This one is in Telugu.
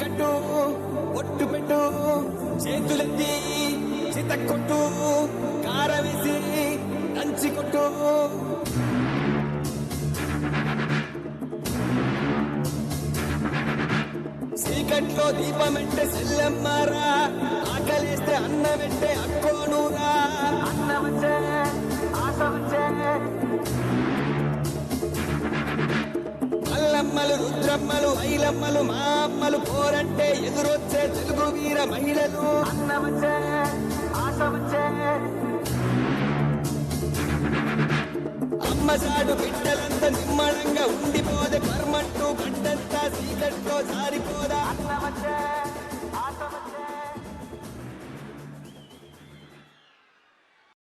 కట్టు ఒట్టు పెట్టు చేతులెత్తి చిత కొట్టు కారవేసి దంచి కొట్టు. చీకట్లో దీపమెంటే సెల్లెమ్మారా ఆకలేస్తే అన్నమెంటే అక్కోనూరా. అన్న వచ్చే ఆశ వచ్చే అల్లమ్మలు రుద్రమ్మలు ఐలమ్మలు మా అమ్మలు పోరంటే ఎదురొచ్చే తెలుగు వీర మహిళలు. అన్నవచ్చే ఆశ వచ్చే అమ్మసాడు బిడ్డలంతా నిమ్మడంగా ఉండిపోదే పర్మంటూ గడ్డంతా సీకట్లో జారిపోదా? అన్నవచ్చే